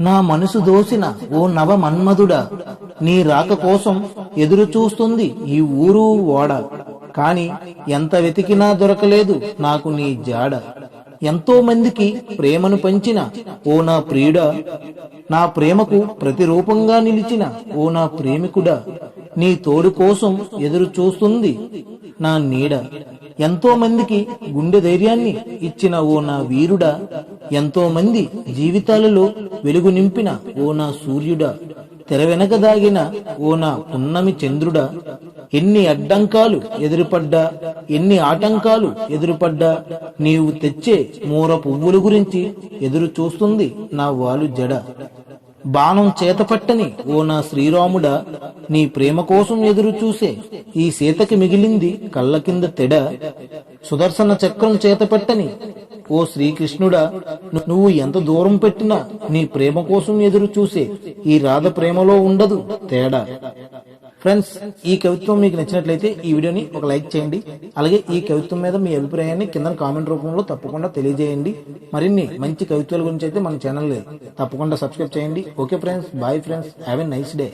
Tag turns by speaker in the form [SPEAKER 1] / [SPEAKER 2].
[SPEAKER 1] నా మనసు దోసిన ఓ నవ మన్మధుడా నీ రాక కోసం ఎదురు చూస్తుంది ఈ ఊరు ఓడ. కాని ఎంత వెతికినా దొరకలేదు నాకు నీ జాడ. ఎంతో మందికి ప్రేమను పంచిన ఓ నా ప్రియుడా నా ప్రేమకు ప్రతిరూపంగా నిలిచిన ఓ నా ప్రేమికుడా నీ తోడు కోసం ఎదురు చూస్తుంది నా నీడ. ఎంతో మందికి గుండె ధైర్యాన్ని ఇచ్చిన ఓ నా వీరుడా ఎంతో మంది జీవితాలలో వెలుగు నింపిన ఓ నా సూర్యుడా తెర వెనక దాగిన ఓ నా పున్నమి చంద్రుడా ఎన్ని అడ్డంకాలు ఎదురుపడ్డా ఎన్ని ఆటంకాలు ఎదురుపడ్డా నీవు తెచ్చే మూర పువ్వుల గురించి ఎదురు చూస్తుంది నా వాలు జడ. బాణం చేతపట్టని ఓ నా శ్రీరాముడా నీ ప్రేమ కోసం ఎదురు చూసే ఈ సీతకి మిగిలింది కళ్ళ కింద తెడ. సుదర్శన చక్రం చేతపట్టని ఓ శ్రీకృష్ణుడా నువ్వు ఎంత దూరం పెట్టినా నీ ప్రేమ కోసం ఎదురు చూసే ఈ రాధ ప్రేమలో ఉండదు తేడా. ఫ్రెండ్స్ ఈ కవిత్వం మీకు నచ్చినట్లయితే ఈ వీడియోని ఒక లైక్ చేయండి. అలాగే ఈ కవిత్వం మీద మీ అభిప్రాయాన్ని కింద కామెంట్ రూపంలో తప్పకుండా తెలియజేయండి. మరిన్ని మంచి కవిత్వాల గురించి అయితే మన ఛానల్ తప్పకుండా సబ్స్క్రైబ్ చేయండి. Okay friends bye friends have a nice day